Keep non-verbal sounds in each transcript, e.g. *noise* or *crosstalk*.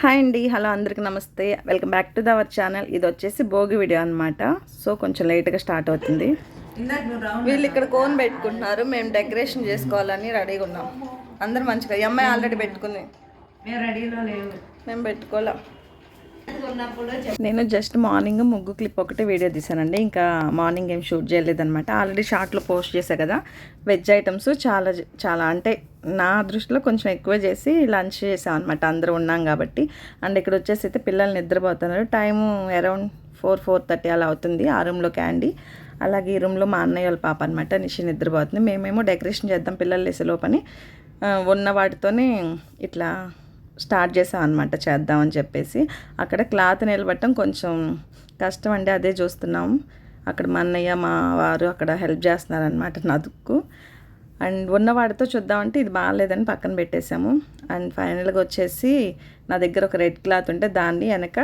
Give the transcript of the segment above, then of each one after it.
Hi అండి hello అందరికీ నమస్తే. Welcome back to our channel. ఇది వచ్చేసి భోగి వీడియో అనమాట సో కొంచెం లేట్గా స్టార్ట్ అవుతుంది. వీళ్ళు ఇక్కడ కోన్ పెట్టుకుంటున్నారు. మేము డెకరేషన్ చేసుకోవాలని రెడీగా ఉన్నాం. అందరు మంచిగా ఈ అమ్మాయి ఆల్రెడీ పెట్టుకుంది. మేము రెడీలో లేవు. మేము పెట్టుకోలేం నేను జస్ట్ మార్నింగ్ ముగ్గు క్లిప్ ఒకటి వీడియో తీసానండి ఇంకా మార్నింగ్ ఏం షూట్ చేయలేదనమాట ఆల్రెడీ షార్ట్లో పోస్ట్ చేశా కదా. వెజ్ ఐటమ్స్ చాలా చాలా అంటే నా దృష్టిలో కొంచెం ఎక్కువ చేసి లంచ్ చేసాం అనమాట అందరూ ఉన్నాం కాబట్టి. అండ్ ఇక్కడ వచ్చేసి అయితే పిల్లలు నిద్రపోతున్నారు. Time around four four thirty అలా అవుతుంది ఆ రూమ్లో క్యాండీ అలాగే ఈ రూమ్లో మా అన్నయ్య వాళ్ళ పాప అనమాట నిషి నిద్రపోతుంది. మేమేమో డెకరేషన్ చేద్దాం పిల్లలు వేసే లోపని ఉన్న వాటితోనే ఇట్లా స్టార్ట్ చేసాం అనమాట చేద్దామని చెప్పేసి. అక్కడ క్లాత్ నిలబట్టడం కొంచెం కష్టం అండి అదే చూస్తున్నాం. అక్కడ మా అన్నయ్య మా వారు అక్కడ హెల్ప్ చేస్తున్నారనమాట నదుకు. అండ్ ఉన్నవాడితో చూద్దామంటే ఇది బాగాలేదని పక్కన పెట్టేశాము. అండ్ ఫైనల్గా వచ్చేసి నా దగ్గర ఒక రెడ్ క్లాత్ ఉంటే దాన్ని వెనక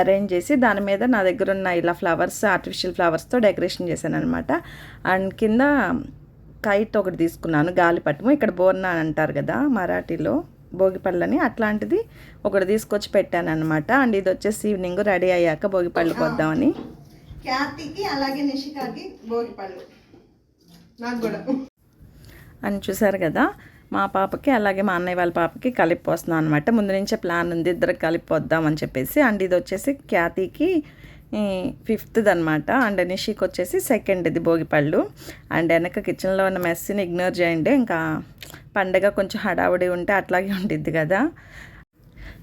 అరేంజ్ చేసి దాని మీద నా దగ్గర ఉన్న ఇలా ఫ్లవర్స్ ఆర్టిఫిషియల్ ఫ్లవర్స్తో డెకరేషన్ చేశాను అనమాట అండ్ కింద కైట్ ఒకటి తీసుకున్నాను గాలిపటము ఇక్కడ బోర్నా అని అంటారు కదా మరాఠీలో. భోగిపళ్ళని అట్లాంటిది ఒకటి తీసుకొచ్చి పెట్టాను అనమాట అండ్ ఇది వచ్చేసి ఈవినింగ్ రెడీ అయ్యాక భోగిపళ్ళు కొద్దామని. ఖ్యాతికి అలాగే నిషికాకి భోగిపళ్ళు. నాకు కూడా. అని చూసారు కదా మా పాపకి అలాగే మా అన్నయ్య వాళ్ళ పాపకి కలిపి అనమాట ముందు నుంచే ప్లాన్ ఉంది ఇద్దరికి కలిపి పోద్దామని చెప్పేసి. అండ్ ఇది వచ్చేసి ఖ్యాతికి ఫిఫ్త్ది అనమాట అండ్ నిషికి వచ్చేసి సెకండ్ ఇది భోగిపళ్ళు. అండ్ వెనక కిచెన్లో ఉన్న మెస్సీని ఇగ్నోర్ చేయండి. ఇంకా పండగ కొంచెం హడావుడి ఉంటే అట్లాగే ఉంటుంది కదా.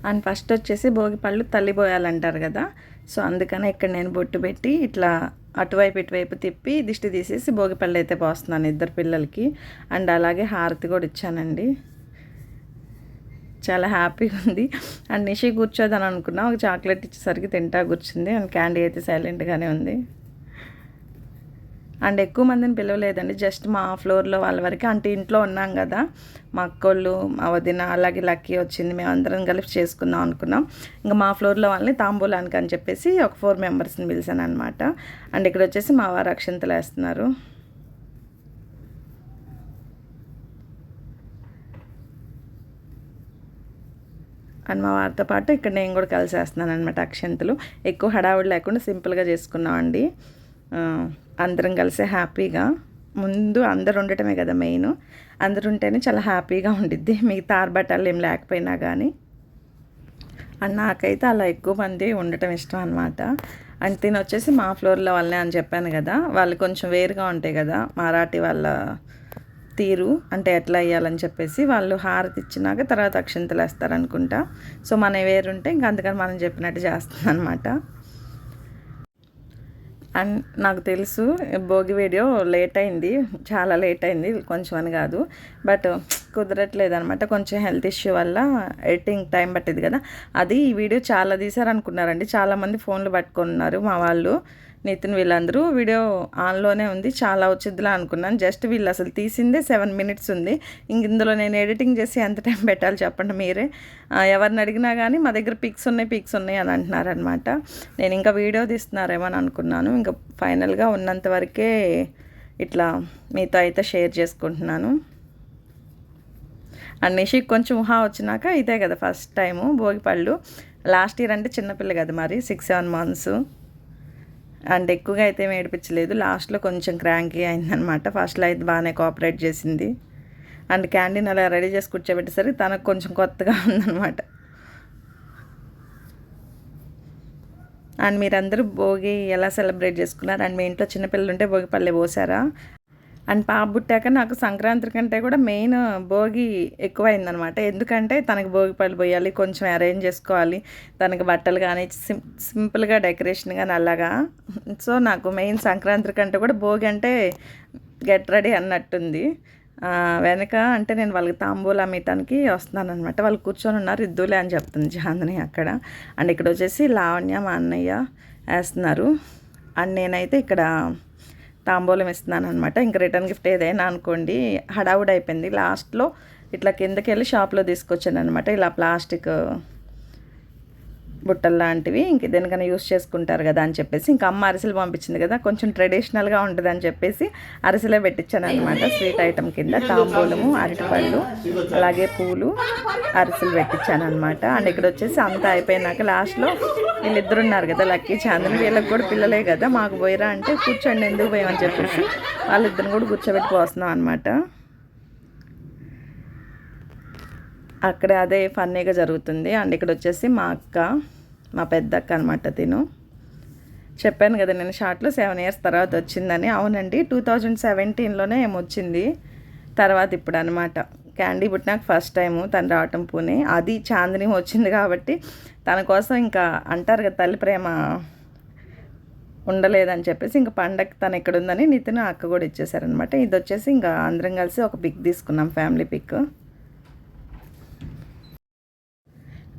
అండ్ ఫస్ట్ వచ్చేసి భోగిపళ్ళు తల్లిపోయాలంటారు తల్లి పోయాలంటారు కదా. సో అందుకనే ఇక్కడ నేను బొట్టు పెట్టి ఇట్లా అటువైపు ఇటువైపు తిప్పి దిష్టి తీసేసి భోగిపళ్ళు అయితే పోస్తున్నాను ఇద్దరు పిల్లలకి. అండ్ అలాగే హారతి కూడా ఇచ్చానండి. చాలా హ్యాపీగా ఉంది. అండ్ నిషి కూర్చోదని అనుకున్నా ఒక చాక్లెట్ ఇచ్చేసరికి తింటా కూర్చుంది. అండ్ క్యాండీ అయితే సైలెంట్గానే ఉంది. అండ్ ఎక్కువ మందిని పిలవలేదండి. జస్ట్ మా ఫ్లోర్లో వాళ్ళ వరకు. అంటే ఇంట్లో ఉన్నాం కదా మా అక్కోళ్ళు మా వదిన అలాగే లక్కీ వచ్చింది. మేము అందరం కలిపి చేసుకుందాం అనుకున్నాం. ఇంకా మా ఫ్లోర్లో వాళ్ళని తాంబూలానికి అని చెప్పేసి ఒక ఫోర్ మెంబర్స్ని పిలిచాను అనమాట అండ్ ఇక్కడ వచ్చేసి మా వారు అక్షంతలు వేస్తున్నారు. అండ్ మా వారితో పాటు ఇక్కడ నేను కూడా కలిసేస్తున్నాను అనమాట అక్షంతలు. ఎక్కువ హడావుడి లేకుండా సింపుల్గా చేసుకున్నామండి. అందరం కలిసి హ్యాపీగా. ముందు అందరు ఉండటమే కదా మెయిన్. అందరు ఉంటేనే చాలా హ్యాపీగా ఉండిద్ది. మిగతా ఆర్భటాలు ఏం లేకపోయినా కానీ అండ్ నాకైతే అలా ఎక్కువ మంది ఉండటం ఇష్టం అనమాట అండ్ తిని వచ్చేసి మా ఫ్లోర్లో వాళ్ళే అని చెప్పాను కదా. వాళ్ళు కొంచెం వేరుగా ఉంటాయి కదా. మరాఠీ వాళ్ళ తీరు అంటే ఎట్లా వేయాలని చెప్పేసి వాళ్ళు హారతి ఇచ్చినాక తర్వాత అక్షంతలు వేస్తారనుకుంటా. సో మన వేరుంటే ఇంకా అందుకని మనం చెప్పినట్టు చేస్తుంది అనమాట అండ్ నాకు తెలుసు భోగి వీడియో లేట్ అయింది చాలా లేట్ అయింది కొంచెం అని కాదు. బట్ కుదరట్లేదు అనమాట కొంచెం హెల్త్ ఇష్యూ వల్ల ఎడిటింగ్ టైం పట్టింది కదా. అది ఈ వీడియో చాలా తీశారనుకున్నారండి. చాలామంది ఫోన్లు పట్టుకున్నారు మా వాళ్ళు నితిన్ వీళ్ళందరూ. వీడియో ఆన్లోనే ఉంది చాలా వచ్చిద్దిలా అనుకున్నాను. జస్ట్ వీళ్ళు అసలు తీసిందే సెవెన్ మినిట్స్ ఉంది. ఇంక ఇందులో నేను ఎడిటింగ్ చేసి ఎంత టైం పెట్టాలి చెప్పండి మీరే. ఎవరిని అడిగినా కానీ మా దగ్గర పిక్స్ ఉన్నాయి పిక్స్ ఉన్నాయి అని అంటున్నారనమాట. నేను ఇంకా వీడియో తీస్తున్నారేమో అని అనుకున్నాను. ఇంకా ఫైనల్గా ఉన్నంత వరకే ఇట్లా మీతో అయితే షేర్ చేసుకుంటున్నాను. అండ్ నిషిక్ కొంచెం ఊహా వచ్చినాక ఇదే కదా ఫస్ట్ టైము భోగిపళ్ళు లాస్ట్ ఇయర్ అంటే చిన్నపిల్ల కదా మరి సిక్స్ సెవెన్ మంత్స్ అండ్ ఎక్కువగా అయితే ఏమి ఏడిపించలేదు. లాస్ట్లో కొంచెం క్రాంకీ అయిందనమాట ఫస్ట్లో అయితే బాగానే కోఆపరేట్ చేసింది. అండ్ క్యాండీన్ అలా రెడీ చేసి కూర్చోబెట్టేసరికి తనకు కొంచెం కొత్తగా *laughs* ఉందన్నమాట. అండ్ మీరందరూ భోగి ఎలా సెలబ్రేట్ చేసుకున్నారు? అండ్ మీ ఇంట్లో చిన్నపిల్లలు ఉంటే భోగి పల్లె పోసారా? అండ్ పాప పుట్టాక నాకు సంక్రాంతి కంటే కూడా మెయిన్ భోగి ఎక్కువైందనమాట ఎందుకంటే తనకి భోగి పళ్ళు పోయాలి కొంచెం అరేంజ్ చేసుకోవాలి. తనకి బట్టలు కానీ సిం సింపుల్గా డెకరేషన్ కానీ అలాగా. సో నాకు మెయిన్ సంక్రాంతి కంటే కూడా భోగి అంటే గెట్ రెడీ అన్నట్టుంది. వెనక అంటే నేను వాళ్ళకి తాంబూలం ఇవ్వటానికి వస్తున్నాను అనమాట వాళ్ళు కూర్చొని ఉన్నారు ఇద్దులే అని చెప్తుంది చాందని అక్కడ. అండ్ ఇక్కడ వచ్చేసి లావణ్య మా అన్నయ్య వేస్తున్నారు. అండ్ నేనైతే ఇక్కడ తాంబూలం ఇస్తున్నాను అనమాట ఇంకా రిటర్న్ గిఫ్ట్ ఏదైనా అనుకోండి హడావుడి అయిపోయింది లాస్ట్లో ఇట్లా కిందకి వెళ్ళి షాప్లో తీసుకొచ్చాను అనమాట ఇలా ప్లాస్టిక్ బుట్టలు లాంటివి ఇంక దేనికైనా యూస్ చేసుకుంటారు కదా అని చెప్పేసి ఇంకా అమ్మ అరిసెలు పంపించింది కదా కొంచెం ట్రెడిషనల్గా ఉంటుంది అని చెప్పేసి అరిసెలే పెట్టించాను అనమాట స్వీట్ ఐటమ్ కింద తాంబూలము అరటిపళ్ళు అలాగే పూలు అరిసెలు పెట్టించాను అనమాట అండ్ ఇక్కడ వచ్చేసి అంతా అయిపోయినాక లాస్ట్లో వీళ్ళిద్దరు ఉన్నారు కదా లక్కీ చాందని. వీళ్ళకి కూడా పిల్లలే కదా మాకు పోయిరా అంటే కూర్చోండి ఎందుకు పోయామని చెప్పేసి వాళ్ళిద్దరిని కూడా కూర్చోబెట్టి పోస్తున్నాం అనమాట అక్కడ అదే ఫన్నీగా జరుగుతుంది. అండ్ ఇక్కడ వచ్చేసి మా అక్క మా పెద్దక్క అనమాట తిను. చెప్పాను కదా నేను షార్ట్లో సెవెన్ ఇయర్స్ తర్వాత వచ్చిందని. అవునండి టూ థౌజండ్ సెవెంటీన్లోనే ఏమొచ్చింది తర్వాత ఇప్పుడు అనమాట క్యాండీ పుట్టినాక ఫస్ట్ టైము తను రావటం పూణే. అది చాందిని వచ్చింది కాబట్టి తన కోసం ఇంకా అంటారు కదా తల్లి ప్రేమ ఉండలేదని చెప్పేసి ఇంకా పండగ తను ఎక్కడ ఉందని నితిన్ అక్క కూడా ఇచ్చేసారనమాట ఇది వచ్చేసి ఇంకా అందరం కలిసి ఒక పిక్ తీసుకున్నాం ఫ్యామిలీ పిక్.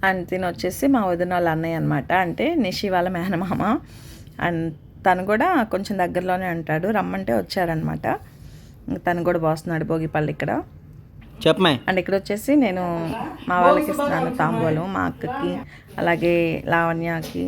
అండ్ తిని వచ్చేసి మా వదిన వాళ్ళ అన్నయ్య అనమాట అంటే నిషి వాళ్ళ మేనమామ. అండ్ తను కూడా కొంచెం దగ్గరలోనే ఉంటాడు. రమ్మంటే వచ్చారనమాట ఇంక తను కూడా పోస్తున్నాడు భోగిపల్లి ఇక్కడ. చెప్పమే అండ్ ఇక్కడ వచ్చేసి నేను మా వాళ్ళకి ఇస్తున్నాను తాంబూలం మా అక్కకి అలాగే లావణ్యకి.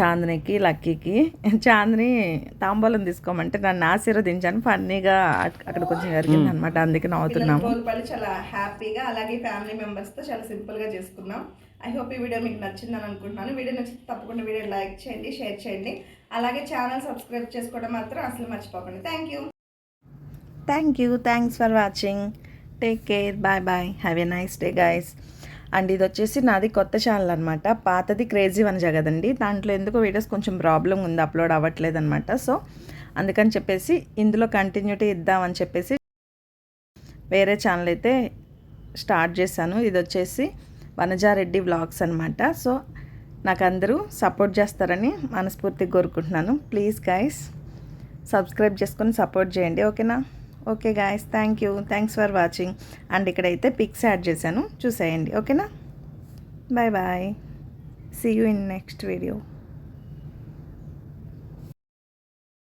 చాందినికి లక్కీకి. చాందిని తాంబూలం తీసుకోమంటే నన్ను ఆశీర్వదించాను. ఫన్నీగా అక్- అక్కడ కొంచెం జరిగింది అనమాట అందుకే నవ్వుతున్నాము. భోగిపల్లి చాలా హ్యాపీగా అలాగే ఫ్యామిలీ మెంబర్స్తో చాలా సింపుల్గా చేసుకున్నాం. ఐ హోప్ ఈ వీడియో మీకు నచ్చిందని అనుకుంటున్నాను. వీడియో నచ్చితే తప్పకుండా వీడియో లైక్ చేయండి షేర్ చేయండి. అలాగే ఛానల్ సబ్స్క్రైబ్ చేసుకోవడం మాత్రం అసలు మర్చిపోకండి. Thank you. Thank you. Thanks for watching. Take care. Bye bye. Have a nice day guys and ఇది వచ్చేసి నాది కొత్త ఛానల్ అనమాట పాతది క్రేజీ వన్ జగదండి. దాంట్లో ఎందుకు వీడియోస్ కొంచెం ప్రాబ్లం ఉంది అప్లోడ్ అవ్వట్లేదు అనమాట సో అందుకని చెప్పేసి ఇందులో కంటిన్యూటీ ఇద్దామని చెప్పేసి వేరే ఛానల్ అయితే స్టార్ట్ చేశాను. ఇది వచ్చేసి వనజారెడ్డి వ్లాగ్స్ అనమాట సో నాకు అందరూ సపోర్ట్ చేస్తారని మనస్ఫూర్తిగా కోరుకుంటున్నాను. ప్లీజ్ గైస్ సబ్స్క్రైబ్ చేసుకొని సపోర్ట్ చేయండి. ఓకేనా okay guys thank you thanks for watching and ఇక్కడైతే పిక్స్ యాడ్ చేశాను. చూసేయండి ఓకేనా bye bye see you in next video